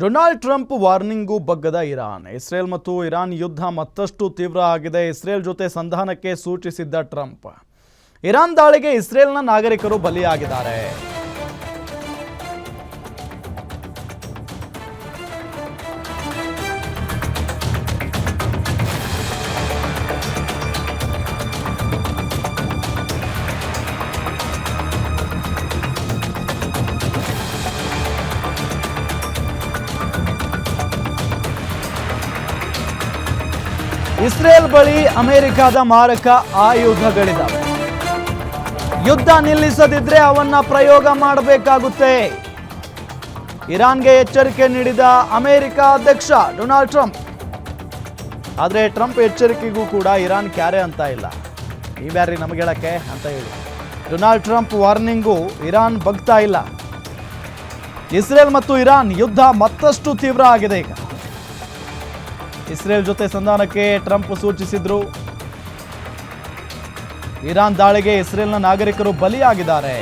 Donald Trump warning ಬಗ್ಗದ Iran. Israel ಮತ್ತು Iran ಯುದ್ಧ ಮತ್ತಷ್ಟು ತೀವ್ರ ಆಗಿದೆ. ಇಸ್ರೇಲ್ ಜೊತೆ ಸಂಧಾನಕ್ಕೆ ಸೂಚಿಸಿದ್ದ ಟ್ರಂಪ್. ಇರಾನ್ ದಾಳಿಗೆ ಇಸ್ರೇಲ್ನ ನಾಗರಿಕರು ಬಲಿಯಾಗಿದ್ದಾರೆ. ಇಸ್ರೇಲ್ ಬಳಿ ಅಮೆರಿಕದ ಮಾರಕ ಆಯುಧಗಳಿದ್ದಾವೆ ಯುದ್ಧ ನಿಲ್ಲಿಸದಿದ್ರೆ ಅವನ್ನ ಪ್ರಯೋಗ ಮಾಡಬೇಕಾಗುತ್ತೆ. ಇರಾನ್ಗೆ ಎಚ್ಚರಿಕೆ ನೀಡಿದ ಅಮೆರಿಕ ಅಧ್ಯಕ್ಷ ಡೊನಾಲ್ಡ್ ಟ್ರಂಪ್. ಆದರೆ ಟ್ರಂಪ್ ಎಚ್ಚರಿಕೆಗೂ ಕೂಡ ಇರಾನ್ ಕ್ಯಾರೆ ಅಂತ ಇಲ್ಲ. ನೀವ್ಯಾರಿ ನಮಗೆ ಹೇಳಕ್ಕೆ ಅಂತ ಹೇಳಿ. ಡೊನಾಲ್ಡ್ ಟ್ರಂಪ್ ವಾರ್ನಿಂಗು ಇರಾನ್ ಬಗ್ತಾ ಇಲ್ಲ. ಇಸ್ರೇಲ್ ಮತ್ತು ಇರಾನ್ ಯುದ್ಧ ಮತ್ತಷ್ಟು ತೀವ್ರ ಆಗಿದೆ ಈಗ. ಇಸ್ರೇಲ್ ಜೊತೆ ಸಂಧಾನಕ್ಕೆ ಟ್ರಂಪ್ ಸೂಚಿಸಿದ್ರು. ಇರಾನ್ ದಾಳಿಗೆ ಇಸ್ರೇಲ್ನ ನಾಗರಿಕರು ಬಲಿಯಾಗಿದ್ದಾರೆ.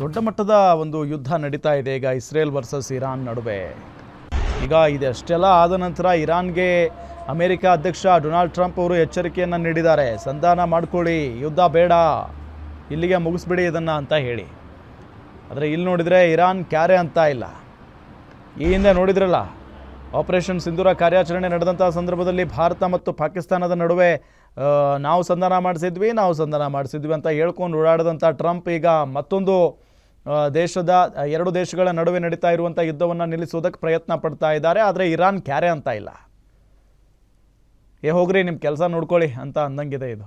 ದೊಡ್ಡ ಮಟ್ಟದ ಒಂದು ಯುದ್ಧ ನಡೀತಾ ಇದೆ ಈಗ ಇಸ್ರೇಲ್ ವರ್ಸಸ್ ಇರಾನ್ ನಡುವೆ. ಈಗ ಇದೆಷ್ಟೆಲ್ಲ ಆದ ನಂತರ ಇರಾನ್ಗೆ ಅಮೆರಿಕ ಅಧ್ಯಕ್ಷ ಡೊನಾಲ್ಡ್ ಟ್ರಂಪ್ ಅವರು ಎಚ್ಚರಿಕೆಯನ್ನು ನೀಡಿದ್ದಾರೆ. ಸಂಧಾನ ಮಾಡ್ಕೊಳ್ಳಿ, ಯುದ್ಧ ಬೇಡ, ಇಲ್ಲಿಗೆ ಮುಗಿಸ್ಬಿಡಿ ಇದನ್ನು ಅಂತ ಹೇಳಿ. ಆದರೆ ಇಲ್ಲಿ ನೋಡಿದರೆ ಇರಾನ್ ಕ್ಯಾರೆ ಅಂತ ಇಲ್ಲ. ಈ ಹಿಂದೆ ನೋಡಿದ್ರಲ್ಲ? ಆಪರೇಷನ್ ಸಿಂಧೂರ ಕಾರ್ಯಾಚರಣೆ ನಡೆದಂಥ ಸಂದರ್ಭದಲ್ಲಿ ಭಾರತ ಮತ್ತು ಪಾಕಿಸ್ತಾನದ ನಡುವೆ ನಾವು ಸಂಧಾನ ಮಾಡಿಸಿದ್ವಿ, ನಾವು ಸಂಧಾನ ಮಾಡಿಸಿದ್ವಿ ಅಂತ ಹೇಳ್ಕೊಂಡು ಓಡಾಡಿದಂಥ ಟ್ರಂಪ್ ಈಗ ಮತ್ತೊಂದು ದೇಶದ, ಎರಡು ದೇಶಗಳ ನಡುವೆ ನಡೀತಾ ಇರುವಂಥ ಯುದ್ಧವನ್ನು ನಿಲ್ಲಿಸೋದಕ್ಕೆ ಪ್ರಯತ್ನ ಪಡ್ತಾ ಇದ್ದಾರೆ. ಆದರೆ ಇರಾನ್ ಕ್ಯಾರೆ ಅಂತ ಇಲ್ಲ. ಏ ಹೋಗ್ರಿ ನಿಮ್ಮ ಕೆಲಸ ನೋಡ್ಕೊಳ್ಳಿ ಅಂತ ಅಂದಂಗಿದೆ ಇದು.